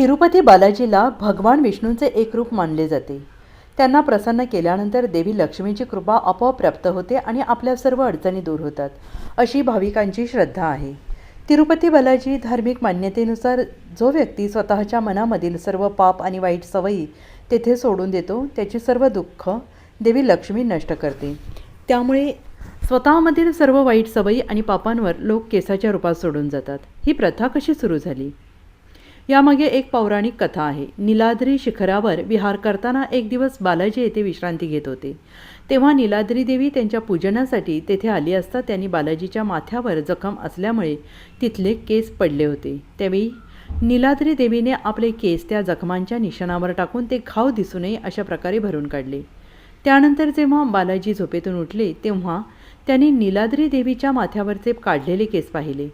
तिरुपती बालाजीला भगवान विष्णूंचे एक रूप मानले जाते. त्यांना प्रसन्न केल्यानंतर देवी लक्ष्मीची कृपा आपोआप प्राप्त होते आणि आपल्या सर्व अडचणी दूर होतात अशी भाविकांची श्रद्धा आहे. तिरुपती बालाजी धार्मिक मान्यतेनुसार जो व्यक्ती स्वतःच्या मनामधील सर्व पाप आणि वाईट सवयी तेथे सोडून देतो त्याची सर्व दुःख देवी लक्ष्मी नष्ट करते. त्यामुळे स्वतःमधील सर्व वाईट सवयी आणि पापांवर लोक केसाच्या रूपात सोडून जातात. ही प्रथा कशी सुरू झाली? यामागे एक पौराणिक कथा आहे. निलाद्री शिखरावर विहार करताना एक दिवस बालाजी येथे विश्रांती घेत होते. तेव्हा निलाद्री देवी त्यांच्या पूजनासाठी तेथे आली असता त्यांनी बालाजीच्या माथ्यावर जखम असल्यामुळे तिथले केस पडले होते. त्यावेळी निलाद्री देवीने आपले केस त्या जखमांच्या निशाणावर टाकून ते घाव दिसू नये अशा प्रकारे भरून काढले. त्यानंतर जेव्हा बालाजी झोपेतून उठले तेव्हा त्यांनी निलाद्री देवीच्या माथ्यावरचे काढलेले केस पाहिले.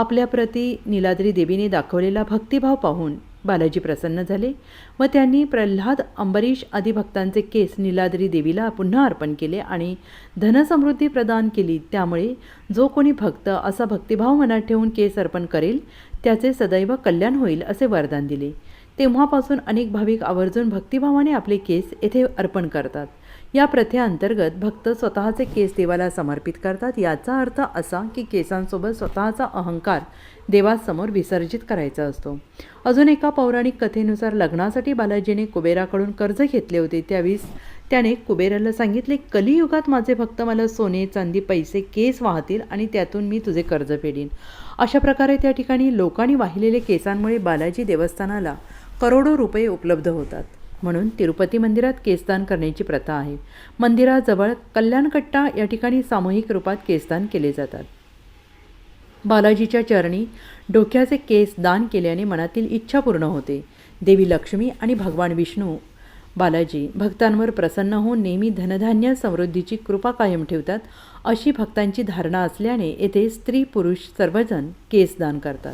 आपल्या प्रती निलाद्री देवीने दाखवलेला भक्तिभाव पाहून बालाजी प्रसन्न झाले. व त्यांनी प्रल्हाद अंबरीश आदी भक्तांचे केस निलाद्री देवीला पुन्हा अर्पण केले आणि धनसमृद्धी प्रदान केली. त्यामुळे जो कोणी भक्त असा भक्तिभाव मनात ठेवून केस अर्पण करेल त्याचे सदैव कल्याण होईल असे वरदान दिले. तेव्हापासून अनेक भाविक आवर्जून भक्तिभावाने आपले केस येथे अर्पण करतात. या प्रथेअंतर्गत भक्त स्वतःचे केस देवाला समर्पित करतात. याचा अर्थ असा की केसांसोबत स्वतःचा अहंकार देवासमोर विसर्जित करायचा असतो. अजून एका पौराणिक कथेनुसार लग्नासाठी बालाजीने कुबेराकडून कर्ज घेतले होते. त्यावेळीस त्याने कुबेराला सांगितले कलियुगात माझे भक्त मला सोने चांदी पैसे केस वाहतील आणि त्यातून मी तुझे कर्ज फेडीन. अशा प्रकारे त्या ठिकाणी लोकांनी वाहिलेले केसांमुळे बालाजी देवस्थानाला करोडो रुपये उपलब्ध होतात. म्हणून तिरुपती मंदिरात केसदान करण्याची प्रथा आहे. मंदिराजवळ कल्याणकट्टा या ठिकाणी सामूहिक रूपात केसदान केले जातात. बालाजीच्या चरणी डोक्याचे केस दान केल्याने मनातील इच्छा पूर्ण होते. देवी लक्ष्मी आणि भगवान विष्णू बालाजी भक्तांवर प्रसन्न होऊन नेहमी धनधान्य समृद्धीची कृपा कायम ठेवतात अशी भक्तांची धारणा असल्याने येथे स्त्री पुरुष सर्वजण केस दान करतात.